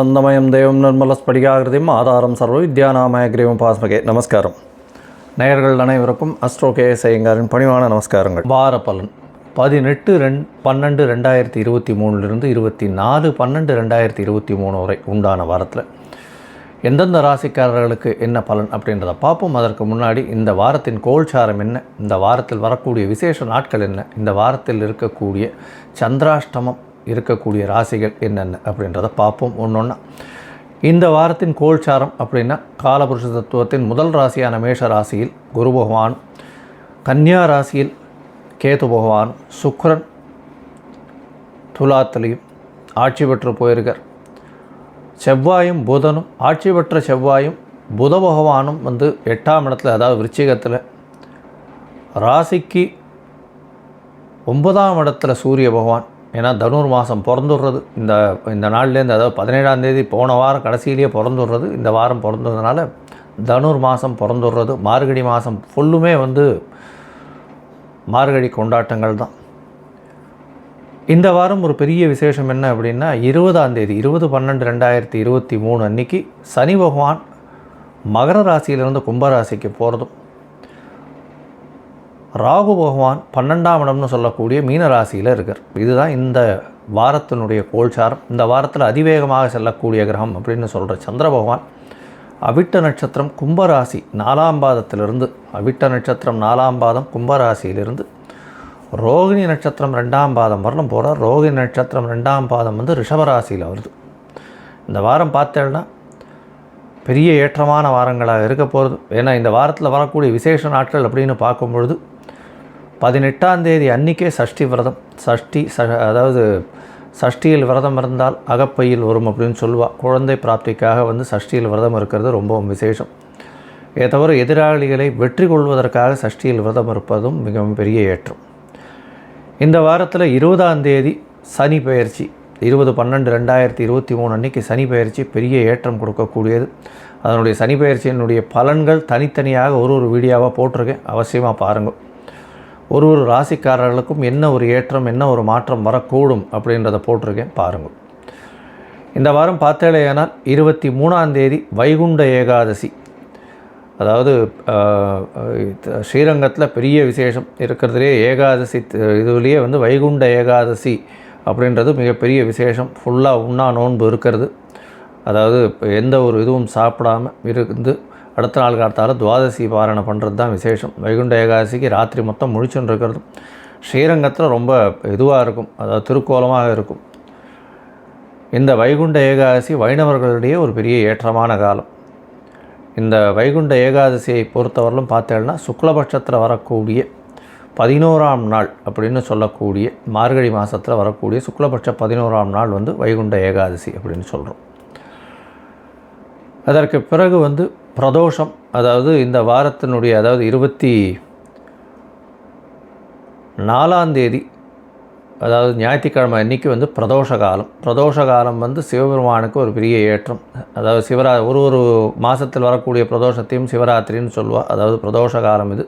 ఆనందమయం தெய்வம் நிர்மல ஸ்படிகாகிருதியும் ஆதாரம் சர்வ வித்யாநாமயக்ரீவம் பாஸ்மகே. நமஸ்காரம். நேயர்கள் அனைவருக்கும் அஸ்ட்ரோ கே ஐயங்காரின் பணிவான நமஸ்காரங்கள். வார பலன். பதினெட்டு ரெண் பன்னெண்டு ரெண்டாயிரத்தி இருபத்தி மூணுலேருந்து இருபத்தி நாலு பன்னெண்டு ரெண்டாயிரத்தி இருபத்தி மூணு வரை உண்டான வாரத்தில் எந்தெந்த ராசிக்காரர்களுக்கு என்ன பலன் அப்படின்றத பார்ப்போம். அதற்கு முன்னாடி இந்த வாரத்தின் கோல்சாரம் என்ன? இந்த வாரத்தில் வரக்கூடிய விசேஷ நாட்கள் என்ன? இந்த வாரத்தில் இருக்கக்கூடிய சந்திராஷ்டமம் இருக்கக்கூடிய ராசிகள் என்னென்ன அப்படின்றத பார்ப்போம். ஒன்று இந்த வாரத்தின் கோல்சாரம் அப்படின்னா காலபுருஷ தத்துவத்தின் முதல் ராசியான மேஷ ராசியில் குரு பகவான் கன்னியா ராசியில் கேது பகவான் சுக்ரன் துலாத்திலையும் ஆட்சி பெற்று போயிருக்கார். செவ்வாயும் புதனும் ஆட்சி பெற்ற செவ்வாயும் புத பகவானும் வந்து எட்டாம் இடத்துல அதாவது விருச்சிகத்தில் ராசிக்கு ஒன்பதாம் இடத்துல சூரிய பகவான் ஏன்னா தனுர் மாதம் பிறந்துடுறது. இந்த இந்த நாள்லேருந்து அதாவது பதினேழாம் தேதி போன வாரம் கடைசியிலேயே பிறந்துடுறது. இந்த வாரம் பிறந்ததுனால தனுர் மாதம் பிறந்துடுறது. மார்கழி மாதம் ஃபுல்லுமே வந்து மார்கழி கொண்டாட்டங்கள் தான். இந்த வாரம் ஒரு பெரிய விசேஷம் என்ன அப்படின்னா இருபதாம் தேதி இருபது பன்னெண்டு ரெண்டாயிரத்தி இருபத்தி மூணு அன்னைக்கு சனி பகவான் மகர ராசியிலிருந்து கும்பராசிக்கு போகிறதும் ராகு பகவான் பன்னெண்டாம் இடம்னு சொல்லக்கூடிய மீன ராசியில் இருக்கார். இதுதான் இந்த வாரத்தினுடைய கோல்சாரம். இந்த வாரத்தில் அதிவேகமாக செல்லக்கூடிய கிரகம் அப்படின்னு சொல்கிற சந்திர பகவான். அவிட்ட நட்சத்திரம் கும்பராசி நாலாம் பாதத்திலிருந்து அவிட்ட நட்சத்திரம் நாலாம் பாதம் கும்பராசியிலிருந்து ரோகிணி நட்சத்திரம் ரெண்டாம் பாதம் வரணும் போகிறார் ரோகிணி நட்சத்திரம் ரெண்டாம் பாதம் வந்து ரிஷபராசியில் வருது. இந்த வாரம் பார்த்தேன்னா பெரிய ஏற்றமான வாரங்களாக இருக்க போகிறது ஏன்னா இந்த வாரத்தில் வரக்கூடிய விசேஷ நாட்கள் அப்படின்னு பார்க்கும் பொழுது பதினெட்டாம் தேதி அன்றைக்கே சஷ்டி விரதம் சஷ்டி ச அதாவது சஷ்டியில் விரதம் இருந்தால் அகப்பையில் வரும் அப்படின்னு சொல்லுவாள் குழந்தை பிராப்திக்காக வந்து சஷ்டியில் விரதம் இருக்கிறது ரொம்பவும் விசேஷம். இதை தவிர எதிராளிகளை வெற்றி கொள்வதற்காக சஷ்டியில் விரதம் இருப்பதும் மிகவும் பெரிய ஏற்றம். இந்த வாரத்தில் இருபதாம் தேதி சனி பயிற்சி இருபது பன்னெண்டு ரெண்டாயிரத்தி இருபத்தி மூணு அன்றைக்கி சனி பயிற்சி பெரிய ஏற்றம் கொடுக்கக்கூடியது. அதனுடைய சனி பயிற்சியினுடைய பலன்கள் தனித்தனியாக ஒரு ஒரு வீடியோவாக போட்டிருக்கேன். அவசியமாக பாருங்கள் ஒரு ஒரு ராசிக்காரர்களுக்கும் என்ன ஒரு ஏற்றம் என்ன ஒரு மாற்றம் வரக்கூடும் அப்படின்றத போட்டிருக்கேன். பாருங்கள். இந்த வாரம் பார்த்தேலையானால் இருபத்தி மூணாம் தேதி வைகுண்ட ஏகாதசி. அதாவது ஸ்ரீரங்கத்தில் பெரிய விசேஷம். இருக்கிறதுலே ஏகாதசி இதுலேயே வந்து வைகுண்ட ஏகாதசி அப்படின்றது மிகப்பெரிய விசேஷம். ஃபுல்லாக உண்ணா நோன்பு இருக்கிறது. அதாவது எந்த ஒரு இதுவும் சாப்பிடாமல் இருந்து அடுத்த நாள் காலத்தால் துவாதசி பாரணை பண்ணுறது தான் விசேஷம். வைகுண்ட ஏகாதசிக்கு ராத்திரி மொத்தம் முழிச்சுன்னு இருக்கிறது ஸ்ரீரங்கத்தில் ரொம்ப இதுவாக இருக்கும். அதாவது திருக்கோலமாக இருக்கும். இந்த வைகுண்ட ஏகாதசி வைணவர்களிடையே ஒரு பெரிய ஏற்றமான காலம். இந்த வைகுண்ட ஏகாதசியை பொறுத்தவரையிலும் பார்த்தேன்னா சுக்லபட்சத்தில் வரக்கூடிய பதினோராம் நாள் அப்படின்னு சொல்லக்கூடிய மார்கழி மாதத்தில் வரக்கூடிய சுக்லபட்ச பதினோராம் நாள் வந்து வைகுண்ட ஏகாதசி அப்படின்னு சொல்கிறோம் அதற்கு பிறகு வந்து பிரதோஷம் அதாவது இந்த வாரத்தினுடைய அதாவது இருபத்தி நாலாம் தேதி அதாவது ஞாயிற்றுக்கிழமை அன்றைக்கி வந்து பிரதோஷ காலம். பிரதோஷ காலம் வந்து சிவபெருமானுக்கு ஒரு பெரிய ஏற்றம். அதாவது சிவரா ஒரு ஒரு மாதத்தில் வரக்கூடிய பிரதோஷத்தையும் சிவராத்திரின்னு சொல்லுவாள் அதாவது பிரதோஷ காலம் இது.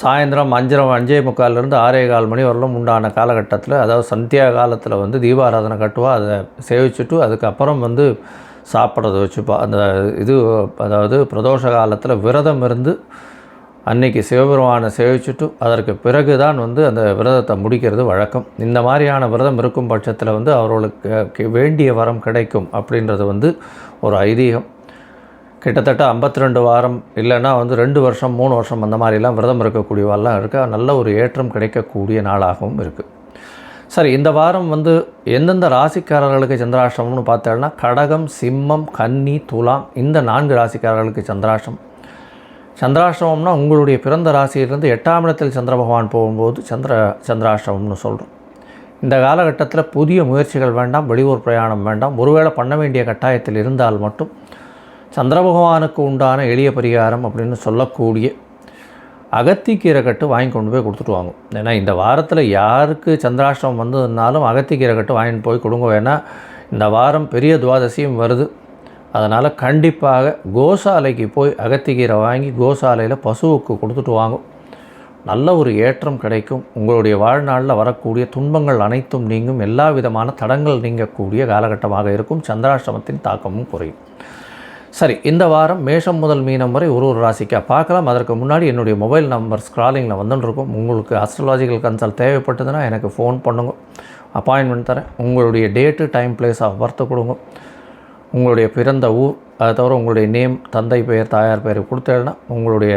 சாயந்தரம் அஞ்சரை அஞ்சே முக்கால்லேருந்து ஆறே கால் மணி வரலும் உண்டான காலகட்டத்தில் அதாவது சந்தியா காலத்தில் வந்து தீபாராதனை கட்டுவா அதை சேவிச்சுட்டு அதுக்கப்புறம் வந்து சாப்பிட்றத வச்சு அந்த இது அதாவது பிரதோஷ காலத்தில் விரதம் இருந்து அன்னைக்கு சிவபெருமானை சேவிச்சுட்டு அதற்கு பிறகு தான் வந்து அந்த விரதத்தை முடிக்கிறது வழக்கம். இந்த மாதிரியான விரதம் இருக்கும் பட்சத்தில் வந்து அவர்களுக்கு வேண்டிய வரம் கிடைக்கும் அப்படின்றது வந்து ஒரு ஐதீகம். கிட்டத்தட்ட ஐம்பத்தி ரெண்டு வாரம் இல்லைன்னா வந்து ரெண்டு வருஷம் மூணு வருஷம் அந்த மாதிரிலாம் விரதம் இருக்கக்கூடியவெல்லாம் இருக்குது நல்ல ஒரு ஏற்றம் கிடைக்கக்கூடிய நாளாகவும் இருக்குது சரி இந்த வாரம் வந்து எந்தெந்த ராசிக்காரர்களுக்கு சந்திராஷ்டமம்னு பார்த்தோம்னா கடகம் சிம்மம் கன்னி துலாம் இந்த நான்கு ராசிக்காரர்களுக்கு சந்திராஷ்டம். சந்திராஷ்டமம்னா உங்களுடைய பிறந்த ராசியிலிருந்து எட்டாம் இடத்தில் சந்திர பகவான் போகும்போது சந்திர சந்திராஷ்டமம்னு சொல்கிறோம் இந்த காலகட்டத்தில் புதிய முயற்சிகள் வேண்டாம் வெளியூர் பிரயாணம் வேண்டாம். ஒருவேளை பண்ண வேண்டிய கட்டாயத்தில் இருந்தால் மட்டும் சந்திர பகவானுக்கு உண்டான எளிய பரிகாரம் அப்படின்னு சொல்லக்கூடிய அகத்திக்கீரை கட்டு வாங்கி கொண்டு போய் கொடுத்துட்டு வாங்கும் ஏன்னா இந்த வாரத்தில் யாருக்கு சந்திராஷ்டிரம் வந்ததுனாலும் அகத்திக்கீரை கட்டு வாங்கிட்டு போய் கொடுங்க. வேணால் இந்த வாரம் பெரிய துவாதசியும் வருது. அதனால் கண்டிப்பாக கோசாலைக்கு போய் அகத்திக்கீரை வாங்கி கோசாலையில் பசுவுக்கு கொடுத்துட்டு வாங்கும் நல்ல ஒரு ஏற்றம் கிடைக்கும். உங்களுடைய வாழ்நாளில் வரக்கூடிய துன்பங்கள் அனைத்தும் நீங்கும். எல்லா விதமான தடங்கள் நீங்கக்கூடிய காலகட்டமாக இருக்கும். சந்திராஷ்டமத்தின் தாக்கமும் குறையும். சரி இந்த வாரம் மேஷம் முதல் மீனம் வரை ஒரு ஒரு ராசிக்காக பார்க்கலாம். அதற்கு முன்னாடி என்னுடைய மொபைல் நம்பர் ஸ்க்ராலிங்கில் வந்துட்டுருக்கும் உங்களுக்கு அஸ்ட்ராலாஜிக்கல் கன்சல்ட் தேவைப்பட்டதுன்னா எனக்கு ஃபோன் பண்ணுங்க. அப்பாயின்மெண்ட் தரேன். உங்களுடைய date time place of birth கொடுங்க. உங்களுடைய பிறந்த ஊர் அதை தவிர உங்களுடைய நேம் தந்தை பெயர் தாயார் பெயர் கொடுத்தேன்னா உங்களுடைய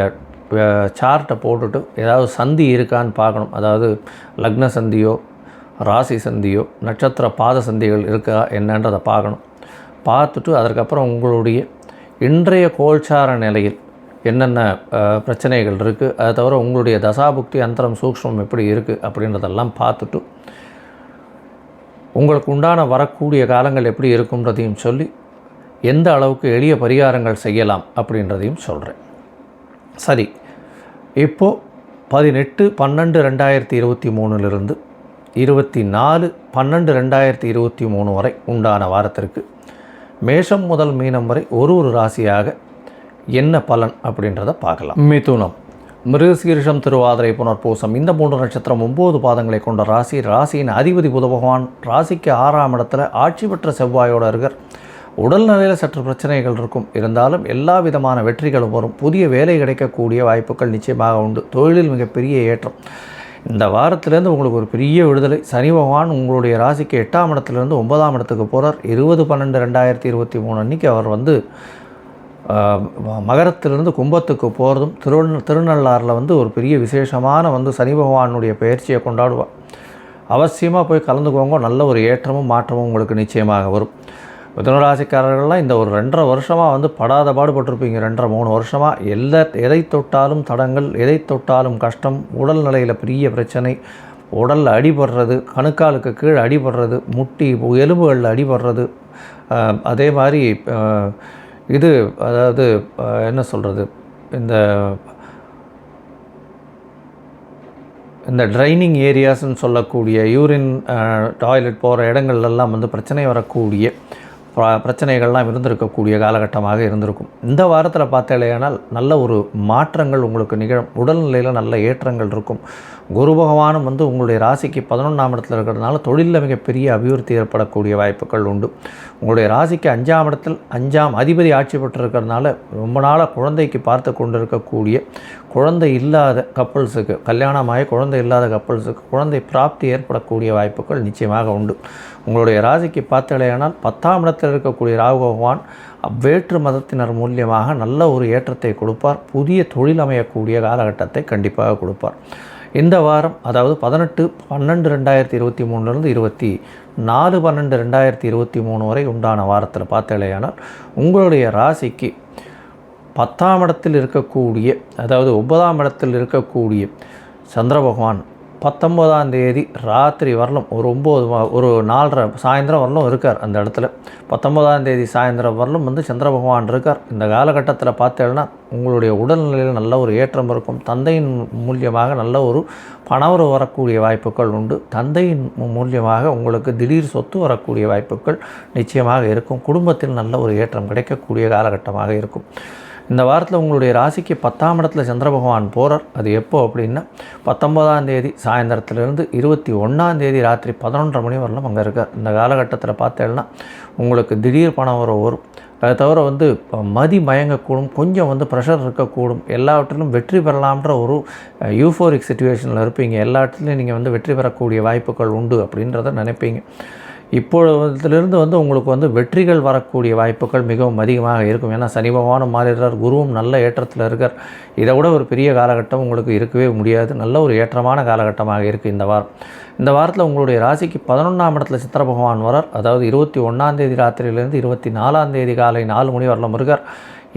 சார்ட்டை போட்டுட்டு ஏதாவது சந்தி இருக்கான்னு பார்க்கணும். அதாவது லக்ன சந்தியோ ராசி சந்தியோ நட்சத்திர பாத சந்திகள் இருக்கா என்னன்றதை பார்க்கணும். பார்த்துட்டு அதற்கப்புறம் உங்களுடைய இன்றைய கோல்சார நிலையில் என்னென்ன பிரச்சனைகள் இருக்குது அதை தவிர உங்களுடைய தசாபுக்தி அந்தரம் சூக்ஷ்மம் எப்படி இருக்குது அப்படின்றதெல்லாம் பார்த்துட்டு உங்களுக்கு உண்டான வரக்கூடிய காலங்கள் எப்படி இருக்குன்றதையும் சொல்லி எந்த அளவுக்கு எளிய பரிகாரங்கள் செய்யலாம் அப்படின்றதையும் சொல்கிறேன் சரி இப்போது பதினெட்டு பன்னெண்டு ரெண்டாயிரத்தி இருபத்தி மூணுலேருந்து இருபத்தி நாலு பன்னெண்டு ரெண்டாயிரத்தி இருபத்தி மூணு வரை உண்டான வாரத்திற்கு மேஷம் முதல் மீனம் வரை ஒரு ஒரு ராசியாக என்ன பலன் அப்படின்றத பார்க்கலாம். மிதுனம். மிருகசீரிஷம் திருவாதிரை புனர்பூசம் இந்த மூன்று நட்சத்திரம் ஒம்பது பாதங்களை கொண்ட ராசி. ராசியின் அதிபதி புத பகவான் ராசிக்கு ஆறாம் இடத்துல ஆட்சி பெற்ற செவ்வாயோட இருக்கார். உடல்நிலையில் சற்று பிரச்சனைகள் இருக்கும். இருந்தாலும் எல்லா விதமான வெற்றிகளும் வரும். புதிய வேலை கிடைக்கக்கூடிய வாய்ப்புகள் நிச்சயமாக உண்டு. தொழிலில் மிகப்பெரிய ஏற்றம். இந்த வாரத்திலேருந்து உங்களுக்கு ஒரு பெரிய விடுதலை. சனி பகவான் உங்களுடைய ராசிக்கு எட்டாம் இடத்துலேருந்து ஒன்பதாம் இடத்துக்கு போகிறார் இருபது பன்னெண்டு ரெண்டாயிரத்தி இருபத்தி மூணு அன்றைக்கி அவர் வந்து மகரத்திலிருந்து கும்பத்துக்கு போகிறதும் திரு திருநள்ளாறில் வந்து ஒரு பெரிய விசேஷமான வந்து சனி பகவானுடைய பயிற்சியை கொண்டாடுவார். அவசியமாக போய் கலந்துக்கோங்க. நல்ல ஒரு ஏற்றமும் மாற்றமும் உங்களுக்கு நிச்சயமாக வரும். மிதனராசிக்காரர்கள்லாம் இந்த ஒரு ரெண்டரை வருஷமாக வந்து படாத பாடுபட்டிருப்பீங்க. ரெண்டரை மூணு வருஷமாக எல்லா எதை தொட்டாலும் தடங்கள் எதை தொட்டாலும் கஷ்டம் உடல்நிலையில் பெரிய பிரச்சனை உடலில் அடிபடுறது கணுக்காலுக்கு கீழே அடிபடுறது முட்டி எலும்புகளில் அடிபடுறது அதே மாதிரி இது அதாவது என்ன சொல்கிறது இந்த இந்த ட்ரைனிங் ஏரியாஸ்ன்னு சொல்லக்கூடிய யூரின் டாய்லெட் போகிற இடங்கள்லாம் வந்து பிரச்சனை வரக்கூடிய பிரச்சனைகள்லாம் இருந்திருக்கக்கூடிய காலகட்டமாக இருந்திருக்கும். இந்த வாரத்தில் பார்த்தாலேயானால் நல்ல ஒரு மாற்றங்கள் உங்களுக்கு நிகழும். உடல்நிலையில் நல்ல ஏற்றங்கள் இருக்கும். குரு பகவானும் வந்து உங்களுடைய ராசிக்கு பதினொன்றாம் இடத்துல இருக்கிறதுனால தொழிலில் மிகப்பெரிய அபிவிருத்தி ஏற்படக்கூடிய வாய்ப்புகள் உண்டு. உங்களுடைய ராசிக்கு அஞ்சாம் இடத்தில் அஞ்சாம் அதிபதி ஆட்சி பெற்றிருக்கிறதுனால ரொம்ப நாளாக குழந்தைக்கு பார்த்து கொண்டு இருக்கக்கூடிய குழந்தை இல்லாத கப்பல்ஸுக்கு கல்யாணமாகி குழந்தை இல்லாத கப்பல்ஸுக்கு குழந்தை பிராப்தி ஏற்படக்கூடிய வாய்ப்புகள் நிச்சயமாக உண்டு. உங்களுடைய ராசிக்கு பார்த்தலையானால் பத்தாம் இடத்தில் இருக்கக்கூடிய ராகு பகவான் வேற்று மதத்தினர் மூலியமாக நல்ல ஒரு ஏற்றத்தை கொடுப்பார். புதிய தொழில் அமையக்கூடிய காலகட்டத்தை கண்டிப்பாக கொடுப்பார். இந்த வாரம் அதாவது பதினெட்டு பன்னெண்டு ரெண்டாயிரத்தி இருபத்தி மூணுலேருந்து இருபத்தி நாலு பன்னெண்டு ரெண்டாயிரத்தி இருபத்தி மூணு வரை உண்டான வாரத்தில் பார்த்தாலேயானால் உங்களுடைய ராசிக்கு பத்தாம் இடத்தில் இருக்கக்கூடிய அதாவது ஒன்பதாம் இடத்தில் இருக்கக்கூடிய சந்திர பகவான் பத்தொம்போதாம் தேதி ராத்திரி வரலும் ஒரு ஒம்பது ஒரு நாலரை சாயந்தரம் வரலும் இருக்கார் அந்த இடத்துல. பத்தொம்போதாம் தேதி சாயந்தரம் வரலும் வந்து சந்திர பகவான் இருக்கார். இந்த காலகட்டத்தில் பார்த்தேன்னா உங்களுடைய உடல்நிலையில் நல்ல ஒரு ஏற்றம் இருக்கும். தந்தையின் மூலியமாக நல்ல ஒரு பணவரவு வரக்கூடிய வாய்ப்புகள் உண்டு. தந்தையின் மூலியமாக உங்களுக்கு திடீர் சொத்து வரக்கூடிய வாய்ப்புகள் நிச்சயமாக இருக்கும். குடும்பத்தில் நல்ல ஒரு ஏற்றம் கிடைக்கக்கூடிய காலகட்டமாக இருக்கும். இந்த வாரத்தில் உங்களுடைய ராசிக்கு பத்தாம் இடத்துல சந்திர பகவான் போகிறார் அது எப்போ அப்படின்னா பத்தொன்பதாம் தேதி சாயந்தரத்துலேருந்து இருபத்தி ஒன்றாம் தேதி ராத்திரி பதினொன்றரை மணி வரலாம் அங்கே இருக்கார். இந்த காலகட்டத்தில் பார்த்தேன்னா உங்களுக்கு திடீர் பணம் வர வரும். அதை தவிர வந்து இப்போ மதி மயங்கக்கூடும் கொஞ்சம் வந்து ப்ரெஷர் இருக்கக்கூடும். எல்லாவற்றிலும் வெற்றி பெறலாம்ன்ற ஒரு யூஃபோரிக் சுச்சுவேஷனில் இருப்பீங்க. எல்லா இடத்துலையும் நீங்கள் வந்து வெற்றி பெறக்கூடிய வாய்ப்புகள் உண்டு அப்படின்றத நினைப்பீங்க. இப்பொழுதுலேருந்து வந்து உங்களுக்கு வந்து வெற்றிகள் வரக்கூடிய வாய்ப்புகள் மிகவும் அதிகமாக இருக்கும். ஏன்னா சனி பகவானும் மாறிடுறார் குருவும் நல்ல ஏற்றத்தில் இருக்கார். இதை விட ஒரு பெரிய காலகட்டம் உங்களுக்கு இருக்கவே முடியாது. நல்ல ஒரு ஏற்றமான காலகட்டமாக இருக்குது இந்த வாரம். இந்த வாரத்தில் உங்களுடைய ராசிக்கு பதினொன்றாம் இடத்துல சித்திர பகவான் வரார். அதாவது இருபத்தி ஒன்றாம் தேதி ராத்திரியிலேருந்து இருபத்தி நாலாம் தேதி காலை நாலு மணி வரலாம். இருக்கார்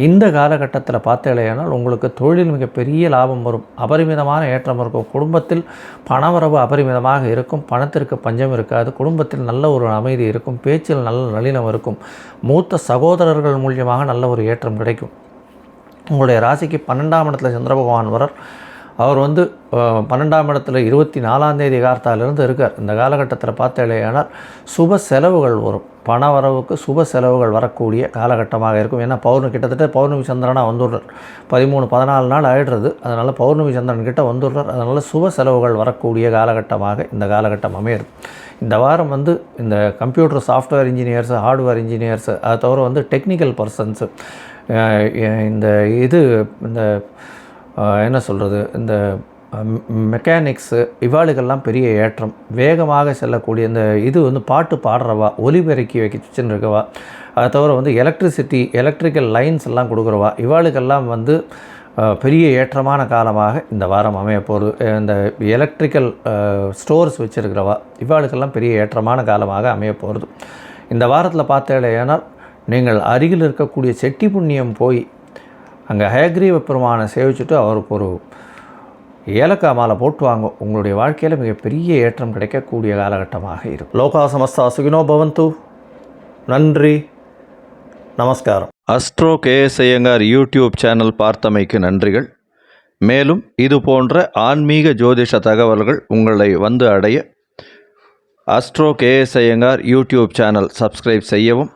இந்த காலகட்டத்தில் பார்த்தீங்களேனால் உங்களுக்கு தொழில் மிகப்பெரிய லாபம் வரும். அபரிமிதமான ஏற்றம் இருக்கும். குடும்பத்தில் பணவரவு அபரிமிதமாக இருக்கும். பணத்திற்கு பஞ்சம் இருக்காது. குடும்பத்தில் நல்ல ஒரு அமைதி இருக்கும். பேச்சில் நல்ல நளினம் இருக்கும். மூத்த சகோதரர்கள் மூலியமாக நல்ல ஒரு ஏற்றம் கிடைக்கும். உங்களுடைய ராசிக்கு பன்னெண்டாம் இடத்துல சந்திர பகவான் அவர் வந்து பன்னெண்டாம் இடத்துல இருபத்தி நாலாம் தேதி கார்த்தாலிருந்து இருக்கார். இந்த காலகட்டத்தில் பார்த்தாலேயானால் சுப செலவுகள் வரும். பண வரவுக்கு சுப செலவுகள் வரக்கூடிய காலகட்டமாக இருக்கும். ஏன்னா பௌர்ணமி கிட்டத்தட்ட பௌர்ணமி சந்திரனாக வந்துடுறார். பதிமூணு பதினாலு நாள் ஆயிடுறது. அதனால் பௌர்ணமி சந்திரன் கிட்ட வந்துடுறார். அதனால் சுப செலவுகள் வரக்கூடிய காலகட்டமாக இந்த காலகட்டம் அமையிறது. இந்த வாரம் வந்து இந்த computer software engineers hardware engineers அதை தவிர வந்து டெக்னிக்கல் பர்சன்ஸு இந்த இது இந்த என்ன சொல்கிறது இந்த மெக்கானிக்ஸு இவாளுக்கெல்லாம் பெரிய ஏற்றம். வேகமாக செல்லக்கூடிய இந்த இது வந்து பாட்டு பாடுறவா ஒலிபெருக்கி வைக்க வச்சுன்னு இருக்கவா அதை தவிர வந்து எலக்ட்ரிசிட்டி எலக்ட்ரிக்கல் லைன்ஸ் எல்லாம் கொடுக்குறவா இவாளுக்கெல்லாம் வந்து பெரிய ஏற்றமான காலமாக இந்த வாரம் அமைய போகுது. இந்த எலக்ட்ரிக்கல் ஸ்டோர்ஸ் வச்சுருக்கிறவா இவாளுக்கெல்லாம் பெரிய ஏற்றமான காலமாக அமைய போகிறது இந்த வாரத்தில் பார்த்தேனால் நீங்கள் அருகில் இருக்கக்கூடிய செட்டி புண்ணியம் போய் அங்கே ஹயக்ரீவ பெருமானை சேவிச்சுட்டு அவருக்கு ஒரு ஏலக்காய் மாலை போட்டு வாங்க. உங்களுடைய வாழ்க்கையில் மிகப்பெரிய ஏற்றம் கிடைக்கக்கூடிய காலகட்டமாக இருக்கும். லோகா சமஸ்தா சுகினோ பவந்து. நன்றி. நமஸ்காரம். Astro KS Iyengar YouTube channel பார்த்தமைக்கு நன்றிகள். மேலும் இது போன்ற ஆன்மீக ஜோதிஷ தகவல்கள் உங்களை வந்து அடைய Astro KS Iyengar YouTube channel subscribe செய்யவும்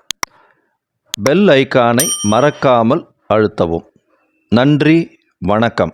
பெல் ஐகானை மறக்காமல் அழுத்தவும். நன்றி வணக்கம்.